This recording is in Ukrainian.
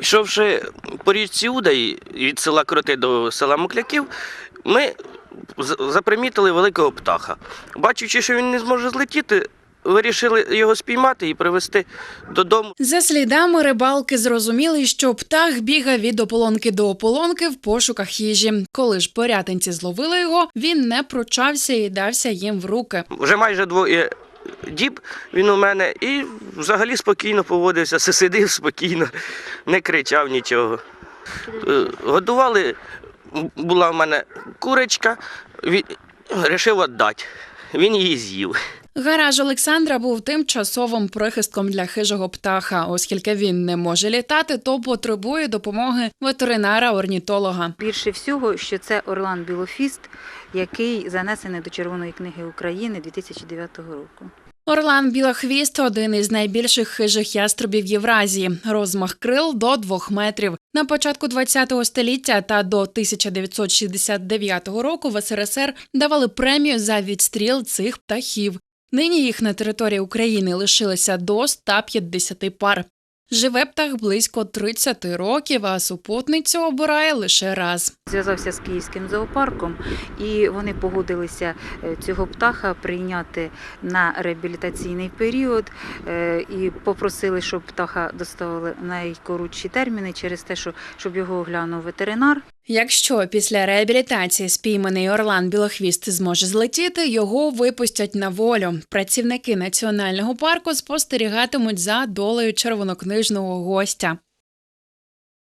Йшовши по річці Удай від села Кроти до села Мукляків, ми запримітили великого птаха. Бачачи, що він не зможе злетіти, вирішили його спіймати і привезти додому. За слідами рибалки зрозуміли, що птах бігав від ополонки до ополонки в пошуках їжі. Коли ж порятинці зловили його, він не пручався і дався їм в руки. Вже майже двоє діб він у мене і взагалі спокійно поводився, си- сидів спокійно, не кричав нічого. Е, Годували, була в мене курочка, він вирішив віддати. Він її з'їв. Гараж Олександра був тимчасовим прихистком для хижого птаха, оскільки він не може літати, то потребує допомоги ветеринара-орнітолога. Більше всього, що це Орлан Білофіст, який занесений до Червоної книги України 2009 року. Орлан Білохвіст один із найбільших хижих яструбів Євразії. Розмах крил до двох метрів. На початку ХХ століття та до 1969 року в СРСР давали премію за відстріл цих птахів. Нині їх на території України лишилося до 150 пар. Живе птах близько 30 років, а супутницю обирає лише раз. Зв'язався з київським зоопарком, і вони погодилися е, цього птаха прийняти на реабілітаційний період е, і попросили, щоб птаха доставили найкоротші терміни через те, що щоб його оглянув ветеринар. Якщо після реабілітації спійманий Орлан Білохвіст зможе злетіти, його випустять на волю. Працівники національного парку спостерігатимуть за долею червонокнижного гостя.